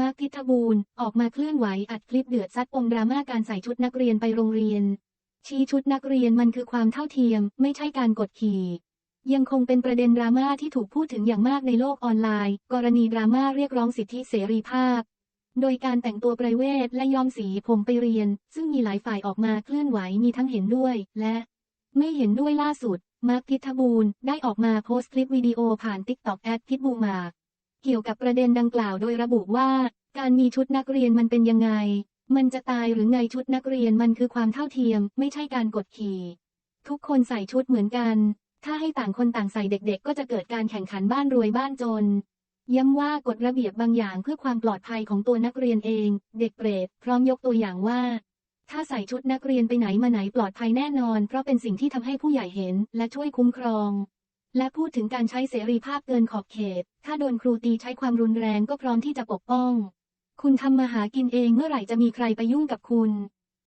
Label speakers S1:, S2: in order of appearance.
S1: มาร์คทิทบูลออกมาเคลื่อนไหวอัดคลิปเดือดซัดปมดราม่าการใส่ชุดนักเรียนไปโรงเรียน ชี้ชุดนักเรียนมันคือความเท่าเทียม ไม่ใช่การกดขี่ ยังคงเป็นประเด็นดราม่าที่ถูกพูดถึงอย่างมากในโลกออนไลน์ กรณีดราม่าเรียกร้องสิทธิเสรีภาพ โดยการแต่งตัวไพรเวทและย้อมสีผมไปเรียน ซึ่งมีหลายฝ่ายออกมาเคลื่อนไหวมีทั้งเห็นด้วยและ ไม่เห็นด้วยล่าสุดมาร์คพิทบูลได้ออกมาโพสต์คลิปวิดีโอผ่าน TikTok แอดพิทบูมาร์ เกี่ยวกับประเด็นดังกล่าวโดยระบุว่า การมีชุดนักเรียนมันเป็นยังไง มันจะตายหรือไงชุดนักเรียนมันคือความเท่าเทียม ไม่ใช่การกดขี่ ทุกคนใส่ชุดเหมือนกัน ถ้าให้ต่างคนต่างใส่เด็ก ๆ ก็จะเกิดการแข่งขันบ้านรวยบ้านจน ย้ำว่ากฎระเบียบบางอย่างเพื่อความปลอดภัยของตัวนักเรียนเอง เด็กเปรตพร้อมยกตัวอย่างว่าถ้าใส่ชุดนักเรียนไปไหนมาไหนปลอดภัยแน่นอน เพราะเป็นสิ่งที่ทำให้ผู้ใหญ่เห็นและช่วยคุ้มครอง และพูดถึงการใช้เสรีภาพเกินขอบเขต ถ้าโดนครูตีใช้ความรุนแรงก็พร้อมที่จะปกป้อง คุณทำมาหากินเองเมื่อไหร่จะมีใครไปยุ่งกับคุณ